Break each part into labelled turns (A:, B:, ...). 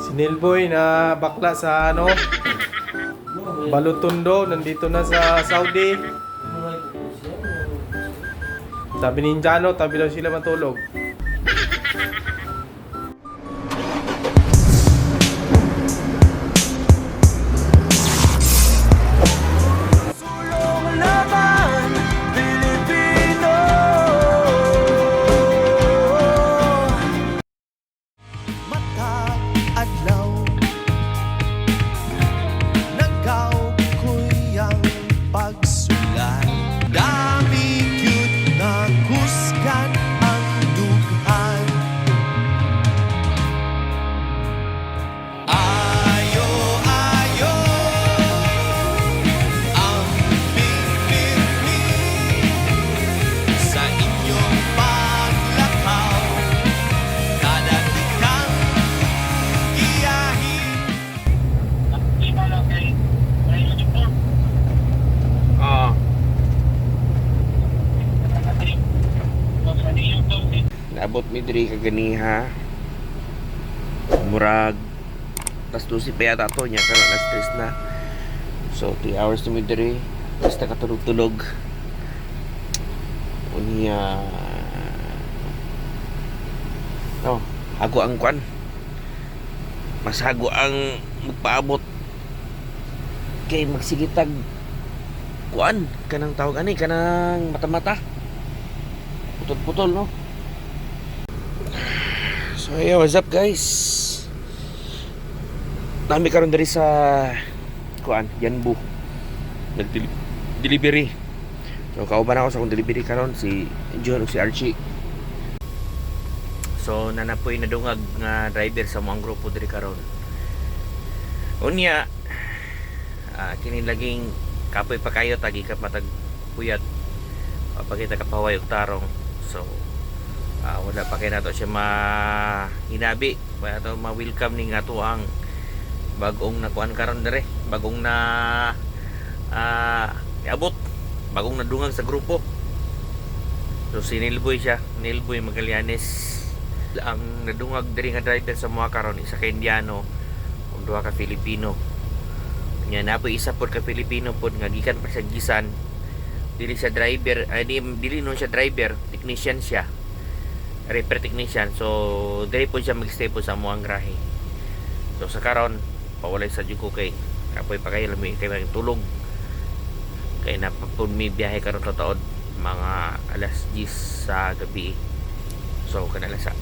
A: Si Nilboy na bakla sa ano, Balutundo, nandito na sa Saudi. Sabi ni Indiano, tabi daw sila matulog.
B: Naabot mi diri kaganiha. Murag tas 12 pa yata to nya kana na stress na. So 3 hours mi diri. Basta katulog-tulog. Unya Oh, hago ang kwan. Mas hago ang magpaabot kay magsigitag kuan kanang tawag ani kanang mata-mata putol-putol no so yeah what's up guys? Nami karon diri sa kuan Yanbu. Nag delivery. So kauban ako sa akong delivery karon si John ug si Archie. So nanapoy na dungag nga driver sa mga grupo diri karon unya ah, kini laging kapoy pa kayo tagi ka matag puyat papakita ka paway og tarong. So ah, wala pa kay nato siya ma hinabi wala to ma welcome ning ato ang. Bagong nakuan karon dire bagong na ah abot bagong nadungag sa grupo. So si Nilboy siya. Nilboy Magallanes ang nadungag diri nga driver sa mga karon isa ka Indiano ug duha ka Filipino. Nya na po isa pod ka Pilipino pod nga gikan pa sa gisan dili siya driver ay di, dili no siya driver technician siya repair technician. So dili po siya magstay po sa muang grahe so sa karon pawalay sa juko kay kapoy pa kayo lami kay may tulog. Kay napapun mi biyahe karon sa taon mga alas 10 sa gabi. So kanala sa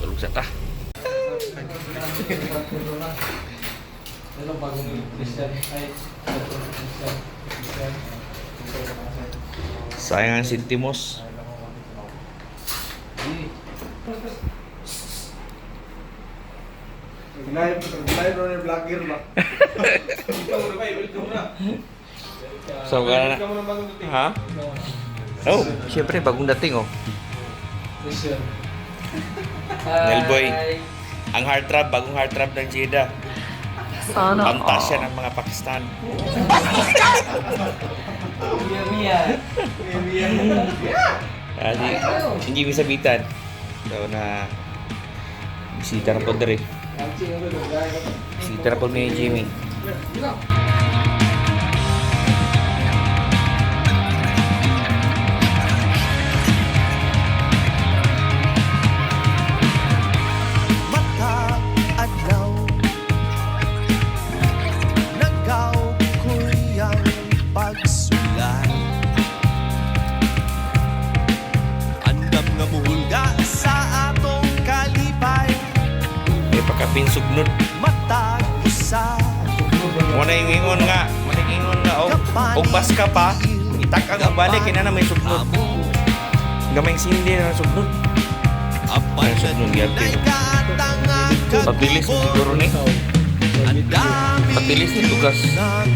B: tulog sa ta. Sayang ang sintimos
A: Live, live runner vlogger ba? Na na.
B: so
A: Ikaw na bagong dating.
B: ha oh syempre bagong dating oh Nelboy ang heart trap bagong heart trap ng Jeddah
C: Sana
B: Pantasya ng mga Pakistan. Ah, di, hindi mi sabitan. So na bisita na po dere. Bisita na po ni Jimmy. May pagkapinsugnod.
D: Matag usa
B: Wala yung ingon nga. Wala yung ingon nga. Og, og bas ka pa. Itaka nga balik. Kaya na may sugnod. Gamay sindi na sugnod.
D: Apan
B: Ay, sugnod yate, mo siguro ni.
D: Ang
B: Pabilis ni tugas.
D: na kusgan